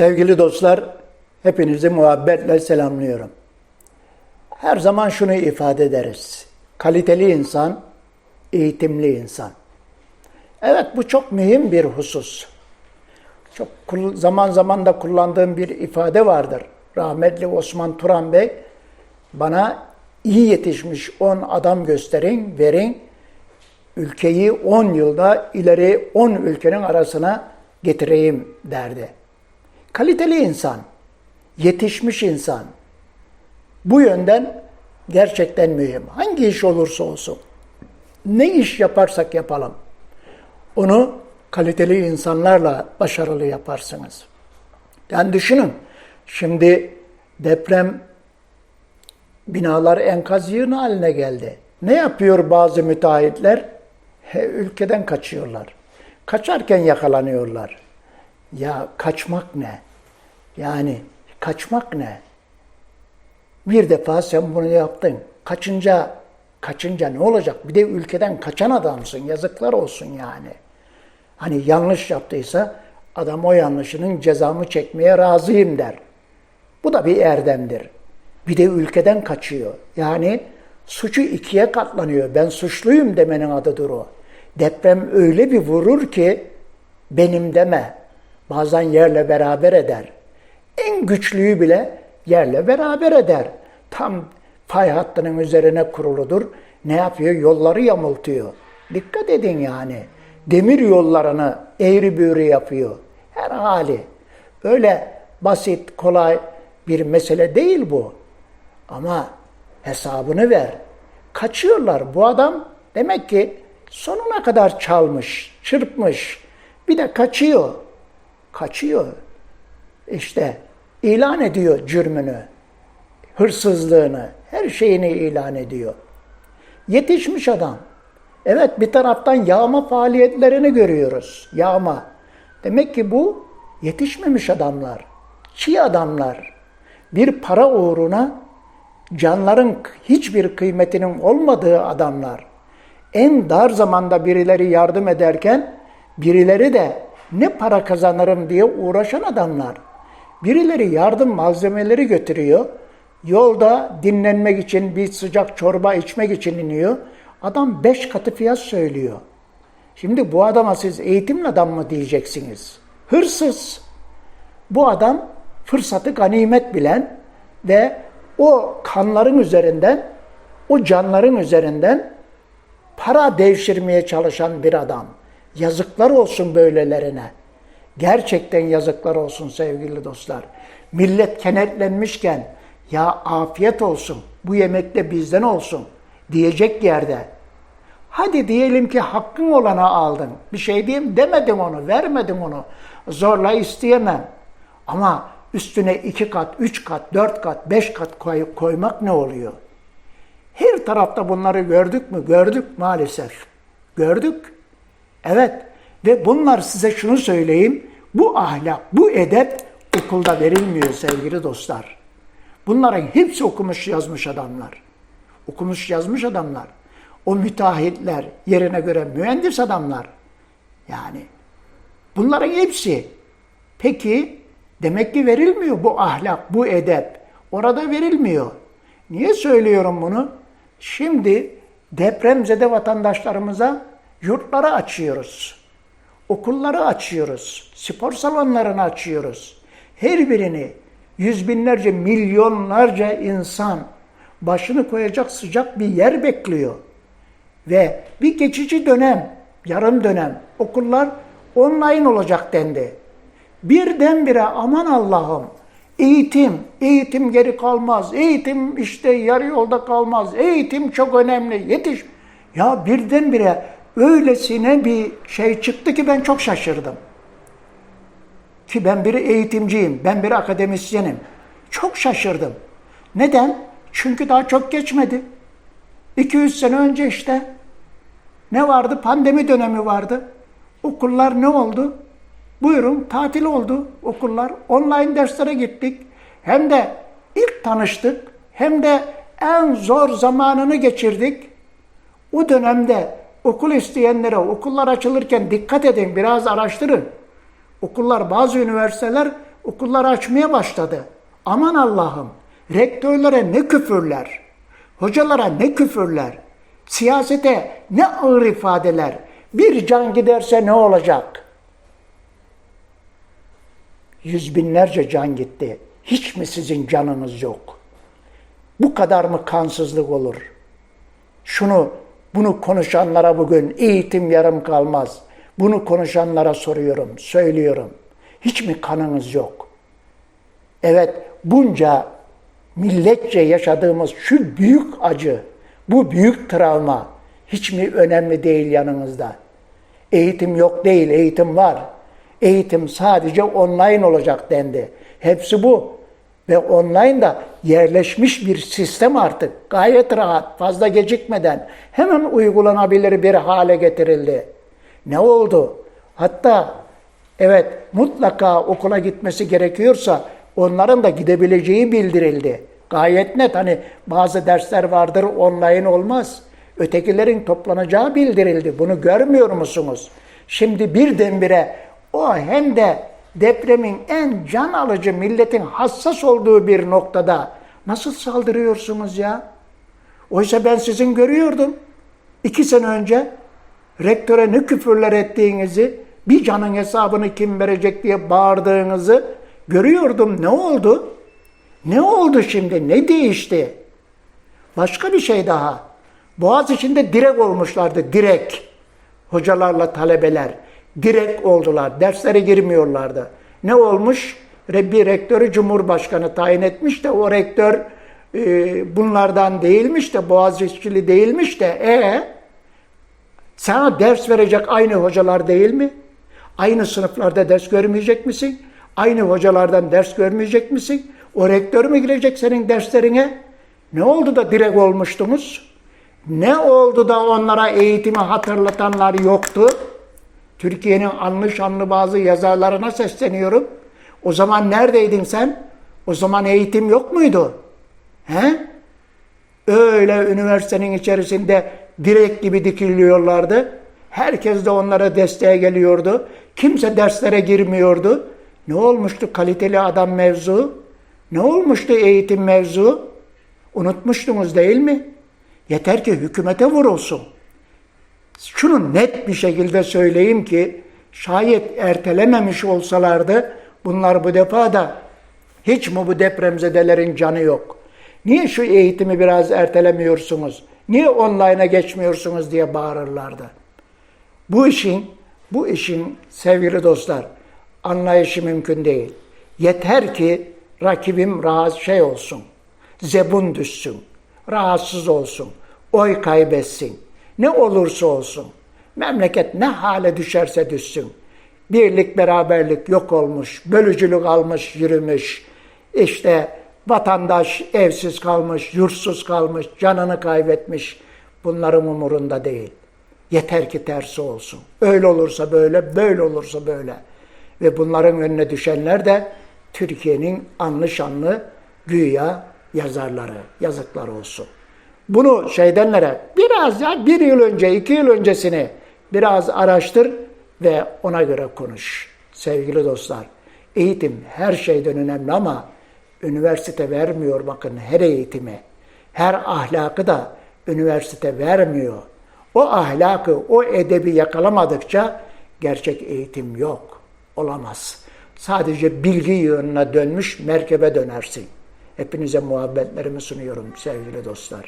Sevgili dostlar, hepinizi muhabbetle selamlıyorum. Her zaman şunu ifade ederiz. Kaliteli insan, eğitimli insan. Evet bu çok mühim bir husus. Çok zaman zaman da kullandığım bir ifade vardır. Rahmetli Osman Turan Bey bana iyi yetişmiş 10 adam gösterin, verin. Ülkeyi 10 yılda ileri 10 ülkenin arasına getireyim derdi. Kaliteli insan, yetişmiş insan. Bu yönden gerçekten mühim. Hangi iş olursa olsun, ne iş yaparsak yapalım, onu kaliteli insanlarla başarılı yaparsınız. Yani düşünün, şimdi deprem binalar enkaz yığını haline geldi. Ne yapıyor bazı müteahhitler? He, ülkeden kaçıyorlar. Kaçarken yakalanıyorlar. Ya kaçmak ne? Yani kaçmak ne? Bir defa sen bunu yaptın. Kaçınca kaçınca ne olacak? Bir de ülkeden kaçan adamsın. Yazıklar olsun yani. Hani yanlış yaptıysa adam o yanlışının cezamı çekmeye razıyım der. Bu da bir erdemdir. Bir de ülkeden kaçıyor. Yani suçu ikiye katlanıyor. Ben suçluyum demenin adıdır o. Deprem öyle bir vurur ki benim deme. Bazen yerle beraber eder. En güçlüyü bile yerle beraber eder. Tam fay hattının üzerine kuruludur. Ne yapıyor? Yolları yamultuyor. Dikkat edin yani. Demir yollarını eğri büğrü yapıyor. Her hali. Öyle basit, kolay bir mesele değil bu. Ama hesabını ver. Kaçıyorlar. Bu adam demek ki sonuna kadar çalmış, çırpmış. Bir de kaçıyor. Kaçıyor. İşte ilan ediyor cürmünü, hırsızlığını, her şeyini ilan ediyor. Yetişmiş adam. Evet bir taraftan yağma faaliyetlerini görüyoruz. Yağma. Demek ki bu yetişmemiş adamlar. Çiğ adamlar. Bir para uğruna canların hiçbir kıymetinin olmadığı adamlar. En dar zamanda birileri yardım ederken birileri de ne para kazanırım diye uğraşan adamlar. Birileri yardım malzemeleri götürüyor. Yolda dinlenmek için bir sıcak çorba içmek için iniyor. Adam beş katı fiyat söylüyor. Şimdi bu adama siz eğitimli adam mı diyeceksiniz? Hırsız. Bu adam fırsatı ganimet bilen ve o kanların üzerinden, o canların üzerinden para devşirmeye çalışan bir adam. Yazıklar olsun böylelerine. Gerçekten yazıklar olsun sevgili dostlar. Millet kenetlenmişken ya afiyet olsun, bu yemek de bizden olsun diyecek yerde. Hadi diyelim ki hakkın olana aldın. Bir şey diyeyim demedim onu, vermedim onu. Zorla isteyemem. Ama üstüne iki kat, üç kat, dört kat, beş kat koy, koymak ne oluyor? Her tarafta bunları gördük mü? Gördük maalesef. Gördük. Evet. Ve bunlar size şunu söyleyeyim. Bu ahlak, bu edep okulda verilmiyor sevgili dostlar. Bunların hepsi okumuş yazmış adamlar. Okumuş yazmış adamlar. O müteahhitler, yerine göre mühendis adamlar. Yani bunların hepsi. Peki demek ki verilmiyor bu ahlak, bu edep. Orada verilmiyor. Niye söylüyorum bunu? Şimdi depremzede vatandaşlarımıza yurtları açıyoruz. Okulları açıyoruz. Spor salonlarını açıyoruz. Her birini yüz binlerce, milyonlarca insan başını koyacak sıcak bir yer bekliyor. Ve bir geçici dönem, yarım dönem okullar online olacak dendi. Birdenbire aman Allah'ım eğitim, eğitim geri kalmaz, eğitim işte yarı yolda kalmaz, eğitim çok önemli, yetiş. Ya birdenbire öylesine bir şey çıktı ki ben çok şaşırdım. Ki ben bir eğitimciyim, ben bir akademisyenim. Çok şaşırdım. Neden? Çünkü daha çok geçmedi. 2-3 sene önce işte ne vardı? Pandemi dönemi vardı. Okullar ne oldu? Buyurun tatil oldu okullar. Online derslere gittik. Hem de ilk tanıştık hem de en zor zamanını geçirdik. O dönemde okul isteyenlere okullar açılırken dikkat edin biraz araştırın. Okullar bazı üniversiteler okullar açmaya başladı. Aman Allah'ım, rektörlere ne küfürler, hocalara ne küfürler, siyasete ne ağır ifadeler. Bir can giderse ne olacak? Yüz binlerce can gitti. Hiç mi sizin canınız yok? Bu kadar mı kansızlık olur? Şunu, bunu konuşanlara bugün eğitim yarım kalmaz. Bunu konuşanlara soruyorum, söylüyorum. Hiç mi kanınız yok? Evet, bunca milletçe yaşadığımız şu büyük acı, bu büyük travma hiç mi önemli değil yanınızda? Eğitim yok değil, eğitim var. Eğitim sadece online olacak dendi. Hepsi bu. Ve online da yerleşmiş bir sistem artık. Gayet rahat, fazla gecikmeden hemen uygulanabilir bir hale getirildi. Ne oldu? Hatta evet mutlaka okula gitmesi gerekiyorsa onların da gidebileceği bildirildi. Gayet net hani bazı dersler vardır online olmaz. Ötekilerin toplanacağı bildirildi. Bunu görmüyor musunuz? Şimdi birdenbire o hem de depremin en can alıcı milletin hassas olduğu bir noktada nasıl saldırıyorsunuz ya? Oysa ben sizin görüyordum. iki sene önce rektöre ne küfürler ettiğinizi, bir canın hesabını kim verecek diye bağırdığınızı görüyordum. Ne oldu? Ne oldu şimdi? Ne değişti? Başka bir şey daha. Boğaz içinde direk olmuşlardı, direk. Hocalarla talebeler direkt oldular. Derslere girmiyorlardı. Ne olmuş? Bir rektörü Cumhurbaşkanı tayin etmiş de o rektör e, bunlardan değilmiş de Boğaziçi'li değilmiş de e sana ders verecek aynı hocalar değil mi? Aynı sınıflarda ders görmeyecek misin? Aynı hocalardan ders görmeyecek misin? O rektör mü girecek senin derslerine? Ne oldu da direkt olmuştunuz? Ne oldu da onlara eğitimi hatırlatanlar yoktu? Türkiye'nin anlı şanlı bazı yazarlarına sesleniyorum. O zaman neredeydin sen? O zaman eğitim yok muydu? He? Öyle üniversitenin içerisinde direk gibi dikiliyorlardı. Herkes de onlara desteğe geliyordu. Kimse derslere girmiyordu. Ne olmuştu kaliteli adam mevzu? Ne olmuştu eğitim mevzu? Unutmuştunuz değil mi? Yeter ki hükümete vurulsun. Şunu net bir şekilde söyleyeyim ki şayet ertelememiş olsalardı bunlar bu defa da hiç mi bu depremzedelerin canı yok? Niye şu eğitimi biraz ertelemiyorsunuz? Niye online'a geçmiyorsunuz diye bağırırlardı. Bu işin, bu işin sevgili dostlar anlayışı mümkün değil. Yeter ki rakibim rahat şey olsun, zebun düşsün, rahatsız olsun, oy kaybetsin. Ne olursa olsun, memleket ne hale düşerse düşsün. Birlik, beraberlik yok olmuş, bölücülük almış, yürümüş. İşte vatandaş evsiz kalmış, yurtsuz kalmış, canını kaybetmiş. Bunların umurunda değil. Yeter ki tersi olsun. Öyle olursa böyle, böyle olursa böyle. Ve bunların önüne düşenler de Türkiye'nin anlı şanlı güya yazarları. Yazıklar olsun. Bunu şeydenlere biraz ya bir yıl önce, iki yıl öncesini biraz araştır ve ona göre konuş. Sevgili dostlar, eğitim her şeyden önemli ama üniversite vermiyor bakın her eğitimi. Her ahlakı da üniversite vermiyor. O ahlakı, o edebi yakalamadıkça gerçek eğitim yok, olamaz. Sadece bilgi yönüne dönmüş merkebe dönersin. Hepinize muhabbetlerimi sunuyorum sevgili dostlar.